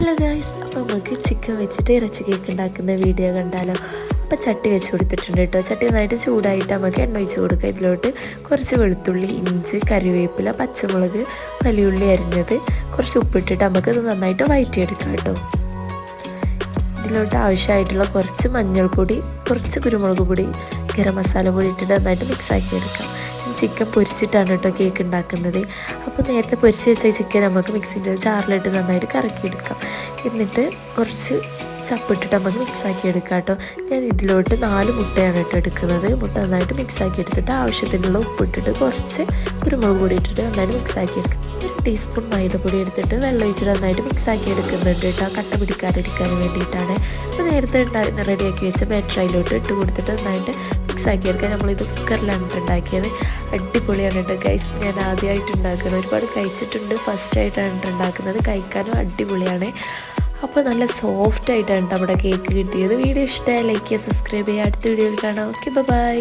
Hello guys അപ്പോൾ നമുക്ക് chicken വെച്ചിട്ട് ഇറച്ചി കേക്ക് ഉണ്ടാക്കുന്ന വീഡിയോ കണ്ടാലോ? അപ്പോൾ ചട്ടി വെച്ച് കൊടുത്തിട്ടുണ്ട് കേട്ടോ ചട്ടി നന്നായിട്ട് ചൂടായിട്ട് നമുക്ക് എണ്ണ ഒഴിച്ച് കൊടുക്കുക ഇതിലോട്ട് കുറച്ച് വെളുത്തുള്ളി ഇഞ്ചി കറിവേപ്പില പച്ചമുളക് വലിയുള്ളി അരിഞ്ഞത് കുറച്ച് ഉപ്പിട്ടിട്ട് നമുക്കത് നന്നായിട്ട് വയറ്റിയെടുക്കാം കേട്ടോ ഇതിലോട്ട് ആവശ്യമായിട്ടുള്ള കുറച്ച് മഞ്ഞൾപ്പൊടി കുറച്ച് കുരുമുളക് പൊടി ഗരം മസാല പൊടി ഇട്ടിട്ട് നന്നായിട്ട് മിക്സ് ആക്കി എടുക്കാം ചിക്കൻ പൊരിച്ചിട്ടാണ് കേട്ടോ കേക്ക് ഉണ്ടാക്കുന്നത്. അപ്പോൾ നേരത്തെ പൊരിച്ച് വെച്ച ചിക്കൻ നമുക്ക് മിക്സിന്റെ ജാറിലിട്ട് നന്നായിട്ട് കറക്കിയെടുക്കാം. എന്നിട്ട് കുറച്ച് ചപ്പിട്ടിട്ട് നമുക്ക് മിക്സാക്കി എടുക്കാം കേട്ടോ. ഞാൻ ഇതിലോട്ട് നാല് മുട്ടയാണ് കേട്ടോ എടുക്കുന്നത്. മുട്ട നന്നായിട്ട് മിക്സാക്കി എടുത്തിട്ട് ആവശ്യത്തിനുള്ള ഉപ്പിട്ടിട്ട് കുറച്ച് കുരുമുളക് പൊടി ഇട്ടിട്ട് നന്നായിട്ട് മിക്സാക്കി എടുക്കാം. ഒരു ടീസ്പൂൺ മൈദപ്പൊടി എടുത്തിട്ട് വെള്ളം ഒഴിച്ചിട്ട് നന്നായിട്ട് മിക്സാക്കി എടുക്കുന്നുണ്ട് കേട്ടോ. കട്ട പിടിക്കാതിരിക്കാൻ വേണ്ടിയിട്ടാണ്. അപ്പോൾ നേരത്തെ റെഡിയാക്കി വെച്ച ബാറ്റർ അതിലോട്ട് ഇട്ട് കൊടുത്തിട്ട് നന്നായിട്ട് മിക്സ് ആക്കി നമ്മൾ നമ്മളിത് കുക്കറിലാണ് ഉണ്ടാക്കിയത്. അടിപൊളിയാണ് കേട്ടോ ഗൈസ് ഞാൻ ആദ്യമായിട്ട് ഉണ്ടാക്കുന്നത്. ഒരുപാട് കഴിച്ചിട്ടുണ്ട്. ഫസ്റ്റ് ആയിട്ടാണ് ഉണ്ടാക്കുന്നത്. കഴിക്കാനും അടിപൊളിയാണ്. അപ്പോൾ നല്ല സോഫ്റ്റ് ആയിട്ടാണ് നമ്മുടെ കേക്ക് കിട്ടിയത്. വീഡിയോ ഇഷ്ടമായി ലൈക്ക് ചെയ്യുക സബ്സ്ക്രൈബ് ചെയ്യുക. അടുത്ത വീഡിയോയിൽ കാണാം. Okay bye